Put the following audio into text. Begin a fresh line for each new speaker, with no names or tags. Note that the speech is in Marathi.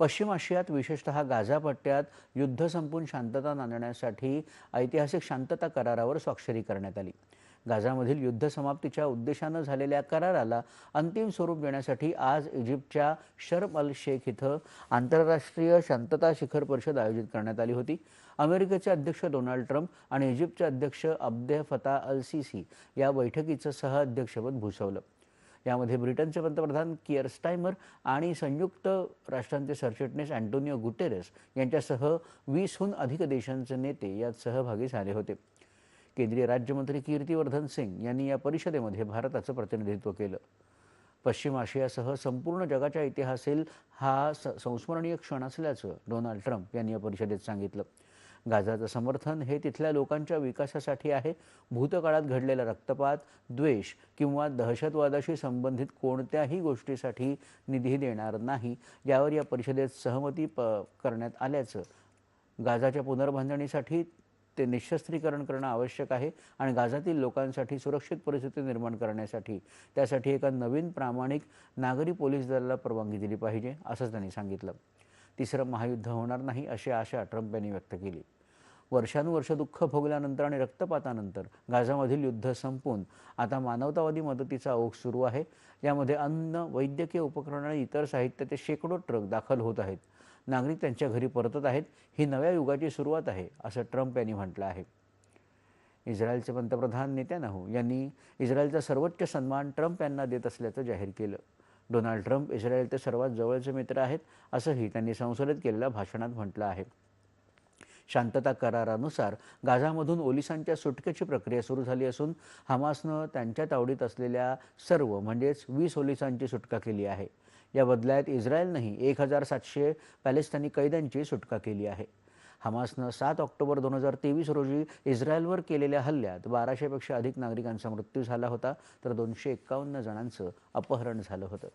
पश्चिम आशियात विशेषतः गाझा पट्ट्यात युद्ध संपून शांतता नांदण्यासाठी ऐतिहासिक शांतता करारावर स्वाक्षरी करण्यात आली. गाझामधील युद्ध समाप्तीच्या उद्देशानं झालेल्या कराराला अंतिम स्वरूप देण्यासाठी आज इजिप्तच्या शर्म अल शेख इथं आंतरराष्ट्रीय शांतता शिखर परिषद आयोजित करण्यात आली होती. अमेरिकेचे अध्यक्ष डोनाल्ड ट्रम्प आणि इजिप्तचे अध्यक्ष अब्दे फता अल सिसी या बैठकीचं सहअध्यक्षपद भूषवलं. यामध्ये ब्रिटनचे पंतप्रधान कियर स्टायमर आणि संयुक्त राष्ट्रांचे सरचिटणीस अँटोनिओ गुटेरेस यांच्यासह वीसहून अधिक देशांचे नेते यात सहभागी झाले होते. केंद्रीय राज्यमंत्री कीर्तिवर्धन सिंग यांनी या परिषदेमध्ये भारताचं प्रतिनिधित्व केलं. पश्चिम आशियासह संपूर्ण जगाच्या इतिहासातील हा संस्मरणीय क्षण असल्याचं डोनाल्ड ट्रम्प यांनी या परिषदेत सांगितलं. गाझाचं समर्थन हे तिथल्या लोकांच्या विकासासाठी आहे. भूतकाळात घडलेला रक्तपात द्वेष किंवा दहशतवादाशी संबंधित कोणत्याही गोष्टीसाठी निधी देणार नाही. यावर या परिषदेत सहमती प करण्यात आल्याचं गाझाच्या पुनर्बांधणीसाठी ते निशस्त्रीकरण करणं आवश्यक आहे आणि गाझातील लोकांसाठी सुरक्षित परिस्थिती निर्माण करण्यासाठी त्यासाठी एका नवीन प्रामाणिक नागरी पोलीस दलाला परवानगी दिली पाहिजे असंच त्यांनी सांगितलं. तिसरं महायुद्ध होणार नाही अशी आशा ट्रम्प यांनी व्यक्त केली. वर्षानुवर्ष दुःख भोगल्यानंतर आणि रक्तपातानंतर गाझामधील युद्ध संपून आता मानवतावादी मदतीचा ओघ सुरू आहे. यामध्ये अन्न वैद्यकीय उपकरणं आणि इतर साहित्याचे शेकडो ट्रक दाखल होत आहेत. नागरिक त्यांच्या घरी परतत आहेत. ही नव्या युगाची सुरुवात आहे असं ट्रम्प यांनी म्हटलं आहे. इस्रायलचे पंतप्रधान नेत्यानाहू यांनी इस्रायलचा सर्वोच्च सन्मान ट्रम्प यांना देत असल्याचं जाहीर केलं. डोनाल्ड ट्रम्प इस्रायलचे सर्वात जवळचे मित्र आहेत असंही त्यांनी संसदेत केलेल्या भाषणात म्हटलं आहे. शांतता करारानुसार गाझामधून ओलिसांच्या सुटकेची प्रक्रिया सुरू झाली असून हमासनं त्यांच्या तावडीत असलेल्या सर्व म्हणजेच वीस ओलिसांची सुटका केली आहे. या बदल्यात इस्रायलनंही एक हजार सातशे पॅलेस्टानी कैद्यांची सुटका केली आहे. हमासनं सात ऑक्टोबर दोन हजार तेवीस रोजी इस्रायलवर केलेल्या हल्ल्यात बाराशेपेक्षा अधिक नागरिकांचा मृत्यू झाला होता तर दोनशे एक्कावन्न जणांचं अपहरण झालं होतं.